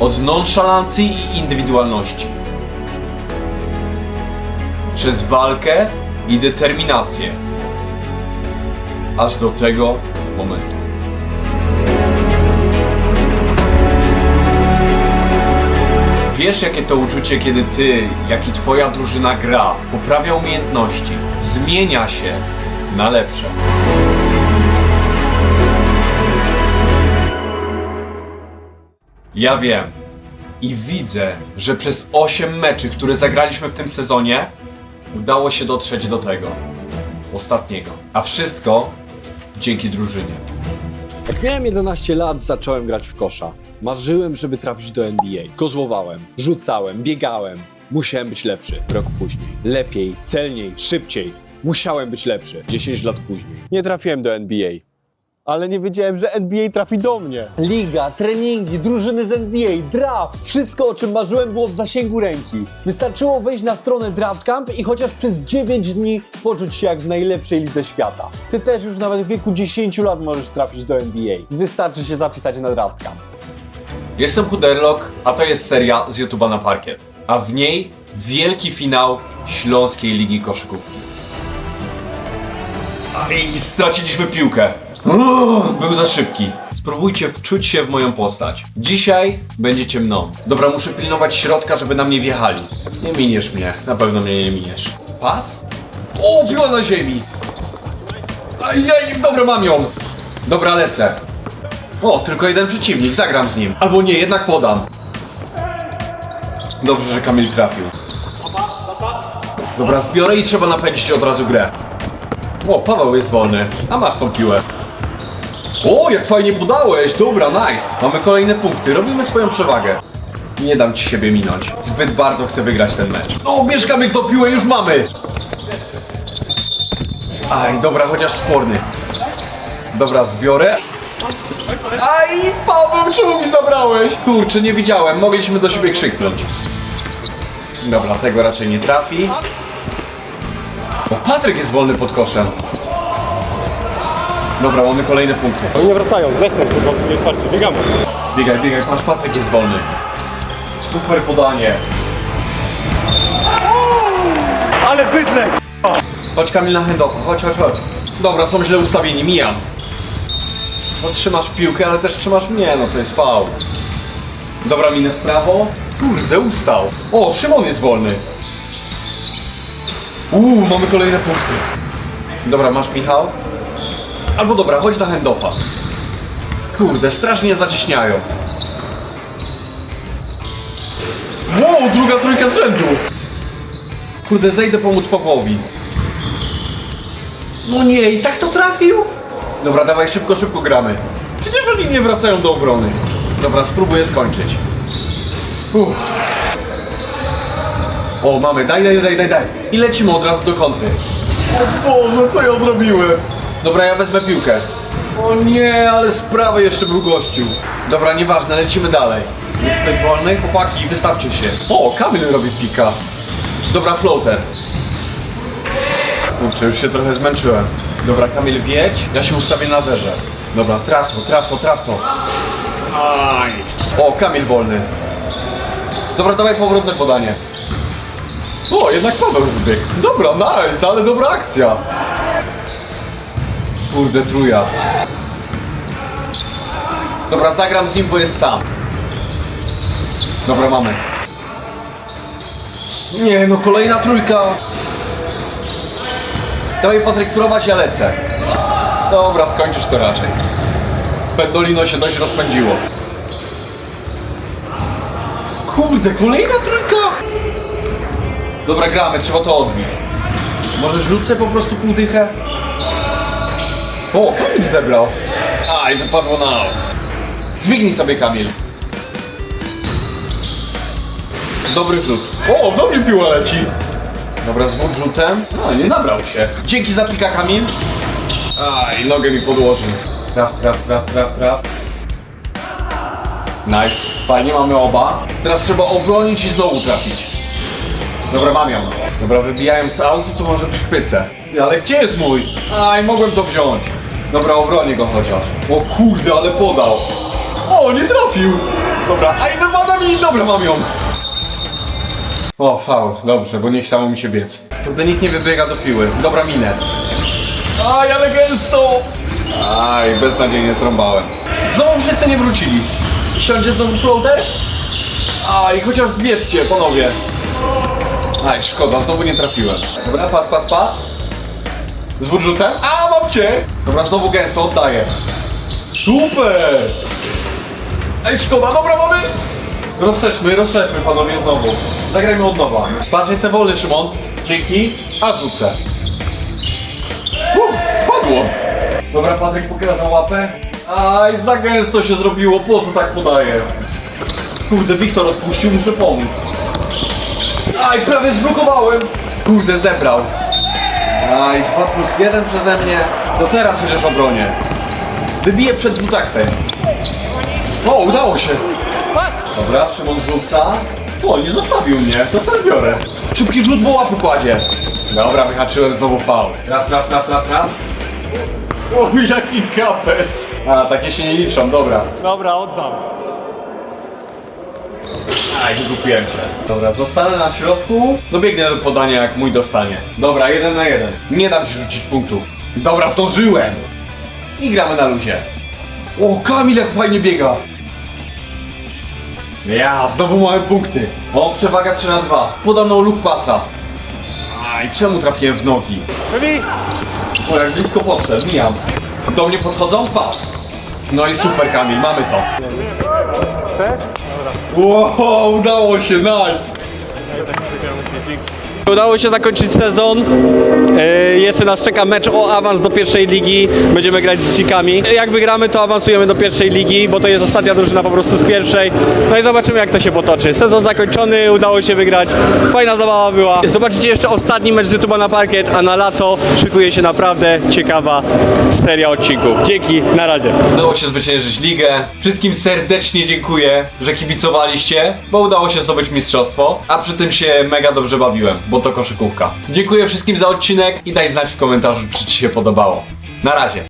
Od nonszalancji i indywidualności. Przez walkę i determinację. Aż do tego momentu. Wiesz, jakie to uczucie, kiedy ty, jak i twoja drużyna gra, poprawia umiejętności, zmienia się na lepsze. Ja wiem. I widzę, że przez 8 meczy, które zagraliśmy w tym sezonie, udało się dotrzeć do tego. Ostatniego. A wszystko dzięki drużynie. Jak miałem 11 lat, zacząłem grać w kosza. Marzyłem, żeby trafić do NBA. Kozłowałem, rzucałem, biegałem. Musiałem być lepszy. Rok później. Lepiej, celniej, szybciej. Musiałem być lepszy. 10 lat później. Nie trafiłem do NBA. Ale nie wiedziałem, że NBA trafi do mnie. Liga, treningi, drużyny z NBA, draft. Wszystko, o czym marzyłem, było w zasięgu ręki. Wystarczyło wejść na stronę DraftCamp i chociaż przez 9 dni poczuć się jak w najlepszej lidze świata. Ty też już nawet w wieku 10 lat możesz trafić do NBA. Wystarczy się zapisać na DraftCamp. Jestem Huderlock, a to jest seria z YouTube'a na parkiet. A w niej wielki finał Śląskiej Ligi Koszykówki. I straciliśmy piłkę. Uuu, Był za szybki. Spróbujcie wczuć się w moją postać. Dzisiaj będziecie mną. Dobra, muszę pilnować środka, żeby na mnie wjechali. Nie miniesz mnie, na pewno mnie nie miniesz. Pas? O, piła na ziemi! Ajaj, dobra, mam ją! Dobra, lecę. O, tylko jeden przeciwnik, zagram z nim. Albo nie, jednak podam. Dobrze, że Kamil trafił. Dobra, zbiorę i trzeba napędzić od razu grę. O, Paweł jest wolny. A masz tą piłę. O, jak fajnie podałeś! Dobra, nice! Mamy kolejne punkty, robimy swoją przewagę. Nie dam ci siebie minąć. Zbyt bardzo chcę wygrać ten mecz. O, bierz Kamil tą piłę, już mamy! Aj, dobra, chociaż sporny. Dobra, zbiorę. Aj, Paweł, czemu mi zabrałeś? Kurczę, nie widziałem, mogliśmy do siebie krzyknąć. Dobra, tego raczej nie trafi. O, Patryk jest wolny pod koszem. Dobra, mamy kolejne punkty. Oni nie wracają, zdechnę, kurwa, nie otwarcie, biegamy. Biegaj, biegaj, patrz, Patryk jest wolny. Super podanie. Ale bydlek! Chodź Kamil na handoff, chodź, chodź, chodź. Dobra, są źle ustawieni, mijam. No trzymasz piłkę, ale też trzymasz mnie, no to jest faul. Dobra, minę w prawo. Kurde, ustał. O, Szymon jest wolny. Uuu, mamy kolejne punkty. Dobra, masz Michał? Albo dobra, chodź na handoffa. Kurde, strasznie zacieśniają. Wow, druga trójka z rzędu. Kurde, zejdę pomóc Pawłowi. No nie, i tak to trafił? Dobra, dawaj, szybko, szybko gramy. Przecież oni nie wracają do obrony. Dobra, spróbuję skończyć. Uff. O, mamy, daj, daj, daj, daj, daj. I lecimy od razu do kontry. O Boże, co ja zrobiłem? Dobra, ja wezmę piłkę. O nie, ale z prawej jeszcze był gościu. Dobra, nieważne, lecimy dalej. Jesteś wolny? Chłopaki, wystawcie się. O, Kamil robi pika. Dobra, floater. Kurczę, już się trochę zmęczyłem. Dobra, Kamil, wiedź. Ja się ustawię na zerze. Dobra, traf to, traf to, traf to. Aj. O, Kamil wolny. Dobra, dawaj powrotne podanie. O, jednak Paweł wybiegł. Dobra, nice, ale dobra akcja. Kurde, truja. Dobra, zagram z nim, bo jest sam. Dobra, mamy. Nie, no kolejna trójka. Dawaj Patryk, prowadź, ja lecę. Dobra, skończysz to raczej. Pendolino się dość rozpędziło. Kurde, kolejna trójka! Dobra, gramy, trzeba to odbić. Może rzucę po prostu półdychę? O, Kamil zebrał. Aj, wypadło na aut. Zbiegnij sobie, Kamil. Dobry rzut. O, do mnie piła leci. Dobra, z rzutem. No, nie nabrał się. Dzięki za pika, Kamil. Aj, nogę mi podłożył. Traf, traf, traf, traf, traf. Nice. Fajnie, mamy oba. Teraz trzeba obronić i znowu trafić. Dobra, mam ją. Dobra, wybijałem z autu, to może przychwycę. Ale gdzie jest mój? Aj, mogłem to wziąć. Dobra, obronię go chociaż. O kurde, ale podał. O, nie trafił. Dobra, a i wypada mi, dobra, mam ją. O, faul, dobrze, bo nie chciało mi się biec. Kurde, nikt nie wybiega do piły. Dobra minę. Aj, ale gęsto! Aj, beznadziejnie zrąbałem. Znowu wszyscy nie wrócili. Siądzie znowu floater? Aj, chociaż zbierzcie, panowie. Aj, szkoda, znowu nie trafiłem. Dobra, pas, pas, pas. Z wyrzutem? A, cię! Dobra, znowu gęsto, oddaję. Super! Ej, szkoda, dobra, mamy! Rozszerzmy, rozszerzmy, panowie, znowu. Zagrajmy od nowa. Patrz, jestem wolny, Szymon. Dzięki. A rzucę. Uff, padło. Dobra, Patryk pokazał łapę. Aj, za gęsto się zrobiło, po co tak podaję? Kurde, Wiktor odpuścił, muszę pomóc. Aj, prawie zblokowałem. Kurde, zebrał. Aj, 2 plus 1 przeze mnie. To teraz chociaż obronię. Wybiję przed dwutaktem. O, udało się. Dobra, Szymon rzuca. O, nie zostawił mnie, to sam biorę. Szybki rzut, bo łapy kładzie. Dobra, wyhaczyłem znowu faul. Traf, traf, traf, traf, traf. O, jaki kapeć. A, takie się nie liczą, dobra. Dobra, oddam. Aj, wygupiłem się. Dobra, zostanę na środku. Dobiegnę do podania, jak mój dostanie. Dobra, jeden na jeden. Nie dam ci rzucić punktu. Dobra, zdążyłem. I gramy na luzie. O, Kamil jak fajnie biega. Ja, znowu mamy punkty. O, przewaga 3 na 2. Podano luk pasa. Aj, czemu trafiłem w nogi? O, jak blisko podszedł, mijam. Do mnie podchodzą? Pas. No i super, Kamil, mamy to. Wow, udało się, nice. Udało się zakończyć sezon. E, jeszcze nas czeka mecz o awans do pierwszej ligi. Będziemy grać z Dzikami. Jak wygramy, to awansujemy do pierwszej ligi, bo to jest ostatnia drużyna po prostu z pierwszej. No i zobaczymy, jak to się potoczy. Sezon zakończony, udało się wygrać. Fajna zabawa była. Zobaczycie jeszcze ostatni mecz z YouTube'a na parkiet, a na lato szykuje się naprawdę ciekawa seria odcinków. Dzięki, na razie. Udało się zwyciężyć ligę. Wszystkim serdecznie dziękuję, że kibicowaliście, bo udało się zdobyć mistrzostwo, a przy tym się mega dobrze bawiłem, bo to koszykówka. Dziękuję wszystkim za odcinek i daj znać w komentarzu, czy Ci się podobało. Na razie.